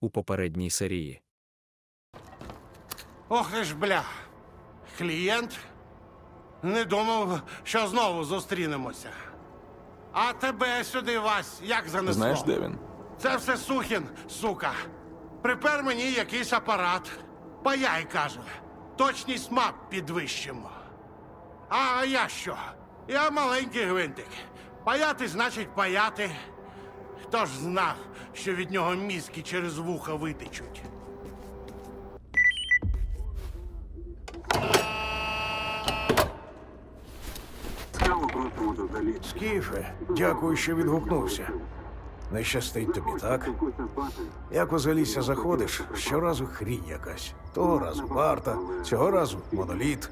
у попередній серії. Ох ж бля. Клієнт не думав, що знову зустрінемося. А тебе сюди, Вась, як занесло? Знаєш, де він? Це все Сухін, сука. Припер мені якийсь апарат. Паяй, каже. Точність мап підвищимо. А я що? Я маленький гвинтик. Паяти значить паяти. Хто ж знав, що від нього мізки через вуха витечуть? Скіфе, дякую, що відгукнувся. Не щастить тобі, так? Як у залісся заходиш, щоразу хрінь якась. Того разу варта, цього разу моноліт.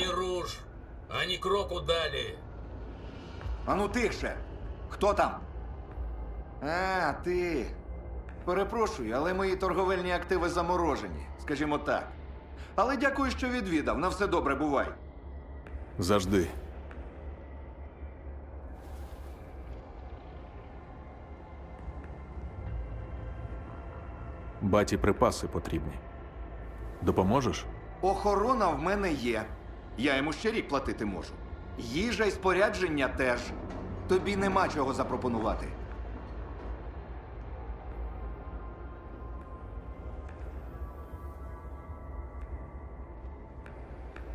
Ані руш, ані кроку далі. Ану тихше. Хто там? А, ти. Перепрошую, але мої торговельні активи заморожені, скажімо так. Але дякую, що відвідав. На все добре бувай. Завжди. Баті припаси потрібні. Допоможеш? Охорона в мене є. Я йому ще рік платити можу. Їжа і спорядження теж. Тобі нема чого запропонувати.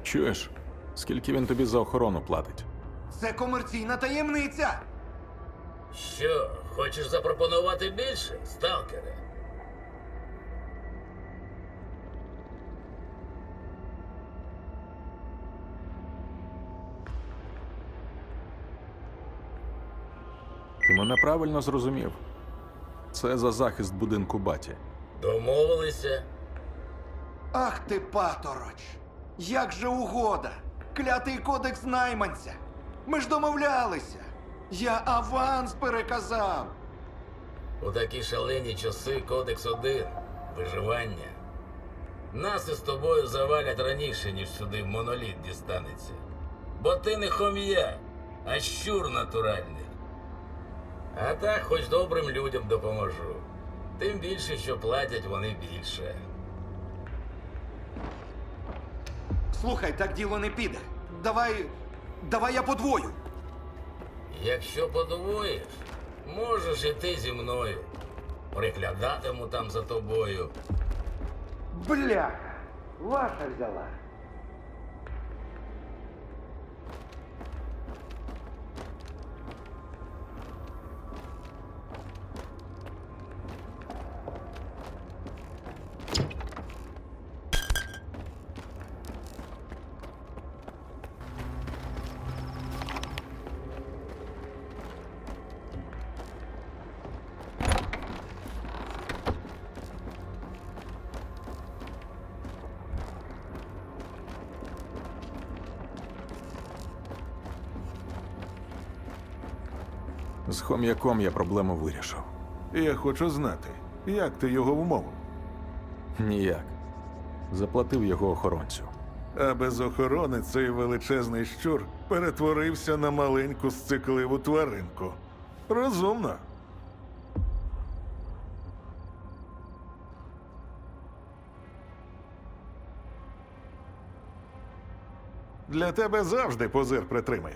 Чуєш? Скільки він тобі за охорону платить? Це комерційна таємниця. Що, хочеш запропонувати більше, сталкере? Ти мене правильно зрозумів. Це за захист будинку баті. Домовилися? Ах ти, патороч! Як же угода! Клятий кодекс найманця! Ми ж домовлялися! Я аванс переказав! У такі шалені часи Кодекс 1 виживання. Нас із тобою завалять раніше, ніж сюди моноліт дістанеться. Бо ти не хом'я, а щур натуральний. А так хоч добрим людям допоможу. Тим більше, що платять вони більше. Слухай, так діло не піде. Давай. Давай я подвою. Якщо подвоїш, можеш іти зі мною. Приглядатиму там за тобою. Бляха! Ваша взяла. З хом'яком я проблему вирішив. Я хочу знати, як ти його вмовив. Ніяк. Заплатив його охоронцю. А без охорони цей величезний щур перетворився на маленьку сцикливу тваринку. Розумно. Для тебе завжди позир притримаю.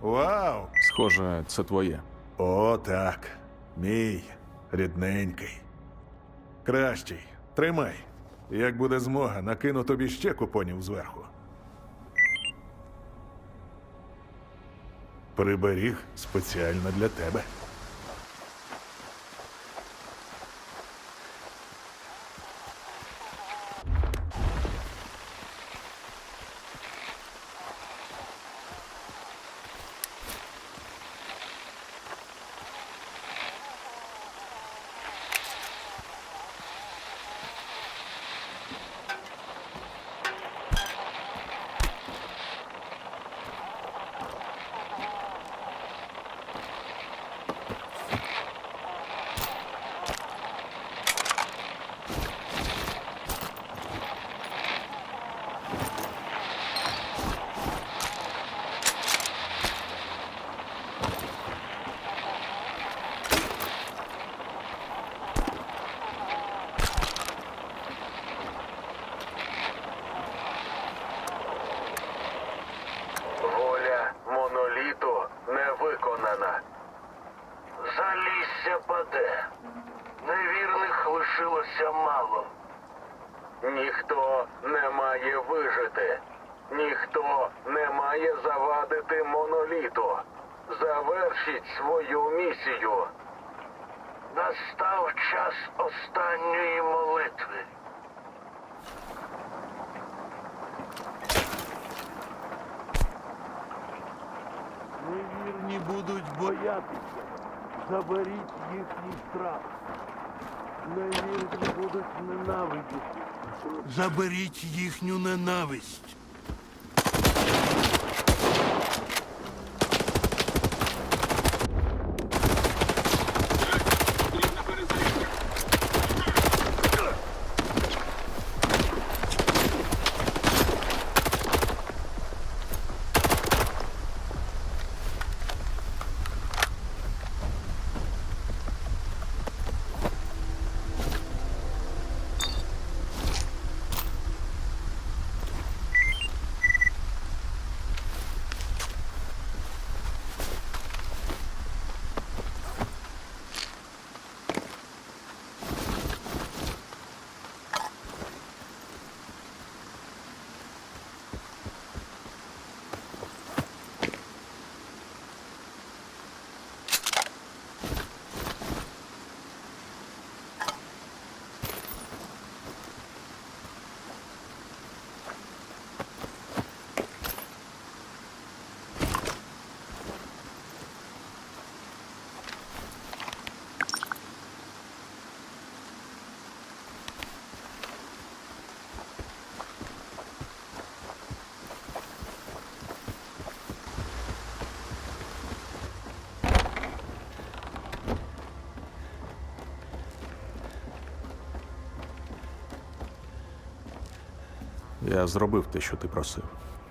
Вау! Схоже, це твоє. О, так. Мій рідненький. Кращий. Тримай. Як буде змога, накину тобі ще купонів зверху. Приберіг спеціально для тебе. Воля моноліту не виконана. Залісся паде. Невірних лишилося мало. Ніхто не має вижити. Ніхто не має завадити моноліту. Завершіть свою місію. Настав час останньої молитви. Невірні будуть боятися. Заберіть їхній страх. Невірні будуть ненавидіти. Заберіть їхню ненависть. Я зробив те, що ти просив.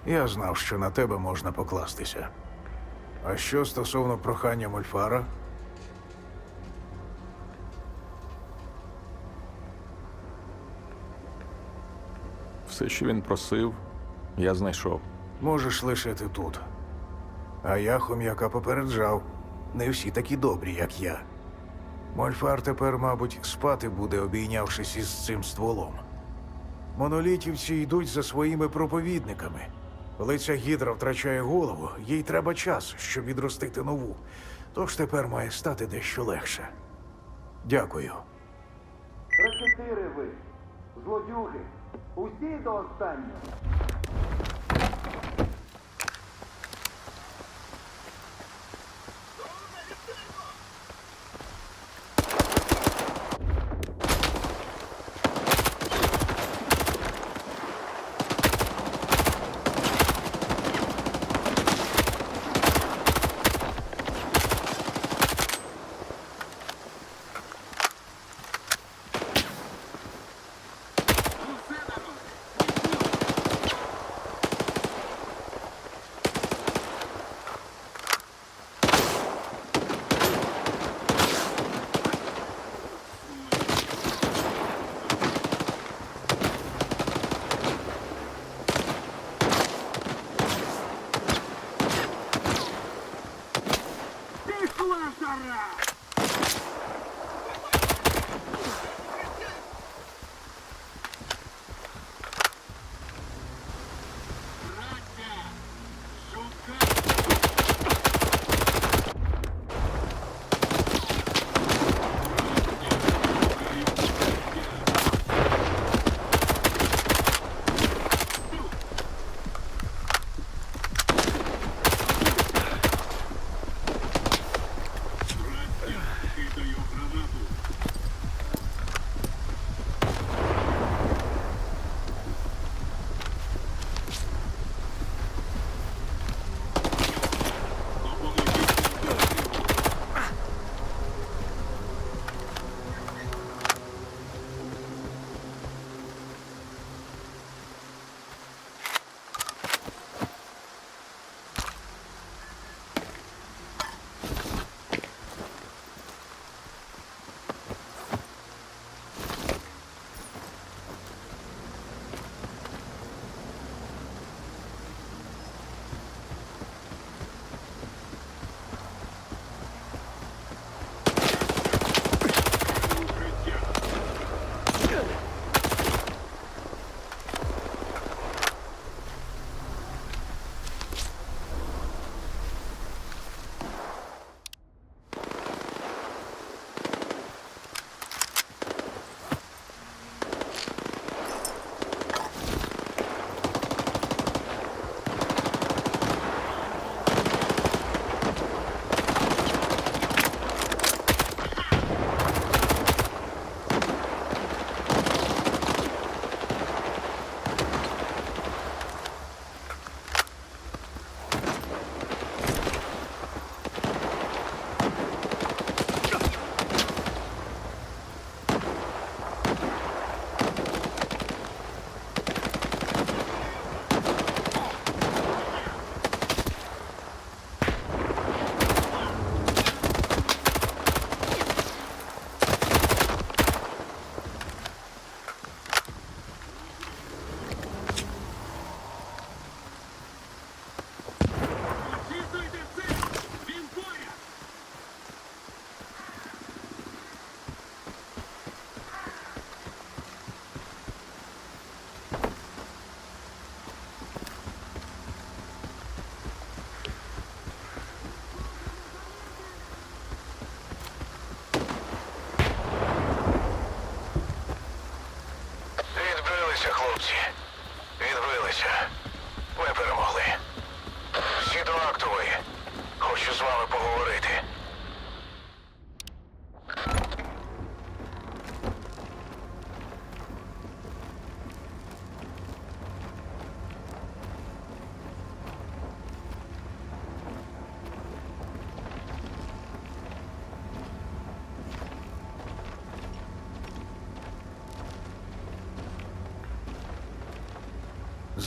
Я знав, що на тебе можна покластися. А що стосовно прохання Мольфара? Все, що він просив, я знайшов. Можеш лишити тут. А я хом'яка попереджав. Не всі такі добрі, як я. Мольфар тепер, мабуть, спати буде, обійнявшись із цим стволом. Монолітівці йдуть за своїми проповідниками. Коли ця гідра втрачає голову, їй треба час, щоб відростити нову. Тож тепер має стати дещо легше. Дякую. Рекетири ви, злодюги, усі до останнього.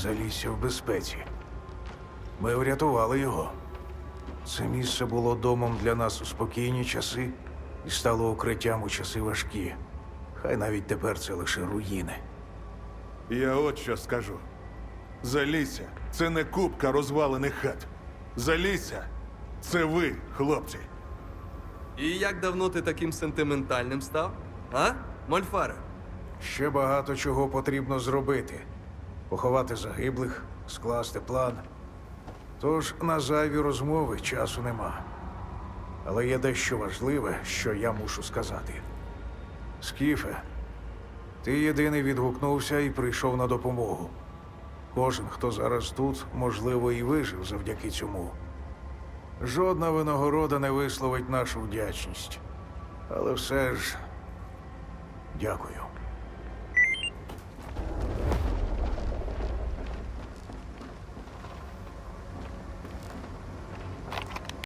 Залісся в безпеці. Ми врятували його. Це місце було домом для нас у спокійні часи і стало укриттям у часи важкі. Хай навіть тепер це лише руїни. Я от що скажу. Залісся це не купка розвалених хат. Залісся це ви, хлопці. І як давно ти таким сентиментальним став? А? Мольфаре? Ще багато чого потрібно зробити: поховати загиблих, скласти план. Тож на зайві розмови часу нема. Але є дещо важливе, що я мушу сказати. Скіфе, ти єдиний відгукнувся і прийшов на допомогу. Кожен, хто зараз тут, можливо, і вижив завдяки цьому. Жодна винагорода не висловить нашу вдячність. Але все ж дякую.